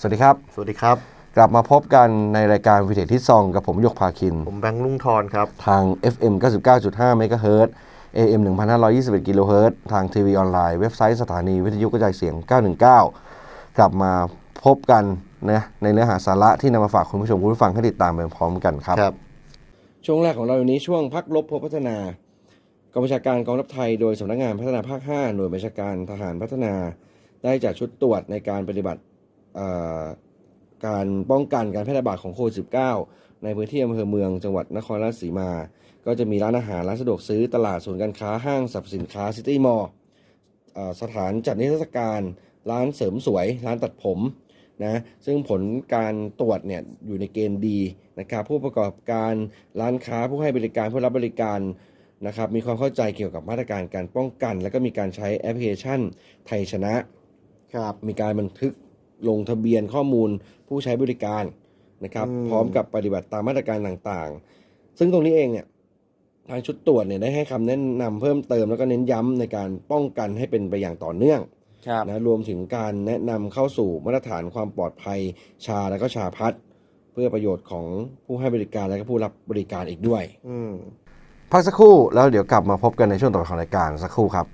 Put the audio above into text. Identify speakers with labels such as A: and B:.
A: สวัสดีครับ
B: สวัสดีครับ
A: กลับมาพบกันในรายการวิเทศที่ซองกับผมยกพาคิน
B: ผมแบงค์ลุงทรครับ
A: ทาง FM 99.5 MHz AM 1521กิโลเฮิรตซ์ทางทีวีออนไลน์เว็บไซต์สถานีวิทยุกระจายเสียง 919 กลับมาพบกันนะในเนื้อหาสาระที่นำมาฝากคุณผู้ชมคุณผู้ฟังให้ติดตามไปพร้อมกันครับ
B: ครับ
A: ช่วงแรกของเราวันนี้ช่วงพักลบพบพัฒนากองบัญชาการกองทัพไทยโดยสำนักงานพัฒนาภาค 5 หน่วยบัญชาการทหารพัฒนา ได้จัดชุดตรวจในการปฏิบัติเอ่อ การป้องกันการแพร่ระบาดของโควิด -19 ในพื้นที่อำเภอเมืองจังหวัดนครราชสีมา ก็จะมีร้านอาหาร ร้านสะดวกซื้อตลาดศูนย์การค้าห้างสรรพสินค้าซิตี้มอลล์สถานจัดนิทรรศการ ร้านเสริมสวย ร้านตัดผมนะซึ่งผลการตรวจเนี่ยอยู่ในเกณฑ์ดีนะครับผู้ประกอบการร้านค้าผู้ให้บริการผู้รับบริการนะครับมีความเข้าใจเกี่ยวกับมาตรการการป้องกัน แล้วก็มีการใช้แอปพลิเคชันไทยชนะ
B: ครับ
A: มีการบันทึก ลงทะเบียนข้อมูลผู้ใช้บริการนะครับ
B: อืม
A: พร้อมกับปฏิบัติตามมาตรการต่างๆ ซึ่งตรงนี้เองเนี่ยทางชุดตรวจเนี่ยได้ให้คำแนะนำเพิ่มเติมแล้วก็เน้นย้ำในการป้องกันให้เป็นไปอย่างต่อเนื่อง
B: ครับ
A: นะรวมถึงการแนะนำเข้าสู่มาตรฐานความปลอดภัยชาและก็ชาพัดเพื่อประโยชน์ของผู้ให้บริการและก็ผู้รับบริการอีกด้วย
B: อืม
A: พักสักครู่แล้วเดี๋ยวกลับมาพบกันในช่วงต่อไปของรายการสักครู่ครับ